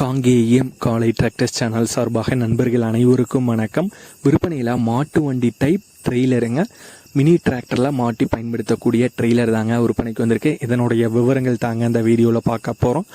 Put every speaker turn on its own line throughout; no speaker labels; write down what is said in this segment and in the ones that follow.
காங்கேயம் காலை tractors channel சார்பாக நண்பர்கள் அனைவருக்கும் வணக்கம். விற்பனையில் மாட்டு வண்டி டைப் ட்ரெய்லருங்க மினி டிராக்டரில் மாட்டி பயன்படுத்தக்கூடிய ட்ரெய்லர் தாங்க விற்பனைக்கு வந்திருக்கு. இதனுடைய விவரங்கள் தாங்க இந்த வீடியோவில் பார்க்க போகிறோம்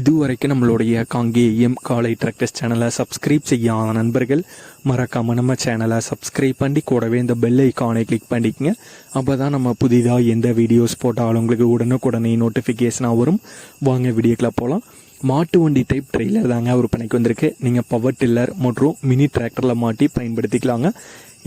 இதுவரைக்கும் நம்மளுடைய காங்கேயம் காலை டிராக்டர்ஸ் சேனலை சப்ஸ்கிரைப் செய்யாத நண்பர்கள் மறக்காமல் நம்ம சேனலை சப்ஸ்கிரைப் பண்ணி கூடவே இந்த பெல் ஐக்கானை கிளிக் பண்ணிக்கங்க. அப்போ தான் நம்ம புதிதாக எந்த வீடியோஸ் போட்டாலும் உங்களுக்கு உடனுக்குடனே நோட்டிஃபிகேஷனாக வரும். வாங்க வீடியோக்குள்ள போகலாம் மாட்டு வண்டி டைப் ட்ரெய்லர் தாங்க விற்பனைக்கு வந்திருக்கு. நீங்கள் பவர் டில்லர் மற்றும் மினி டிராக்டரில் மாட்டி பயன்படுத்திக்கலாங்க.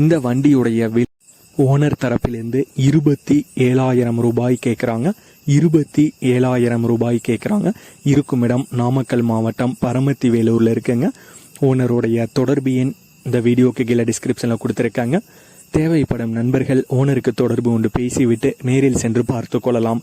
இந்த வண்டியுடைய வில் ஓனர் தரப்பிலிருந்து இருபத்தி ஏழாயிரம் ரூபாய் கேட்குறாங்க இருபத்தி ஏழாயிரம் ரூபாய் கேட்குறாங்க இருக்கும் இடம் நாமக்கல் மாவட்டம் பரமத்தி வேலூரில் இருக்குங்க ஓனருடைய தொடர்பு எண் இந்த வீடியோக்கு கீழே டிஸ்கிரிப்ஷனில் கொடுத்துருக்காங்க. தேவைப்படும் நண்பர்கள் ஓனருக்கு தொடர்பு கொண்டு பேசிவிட்டு நேரில் சென்று பார்த்து கொள்ளலாம்.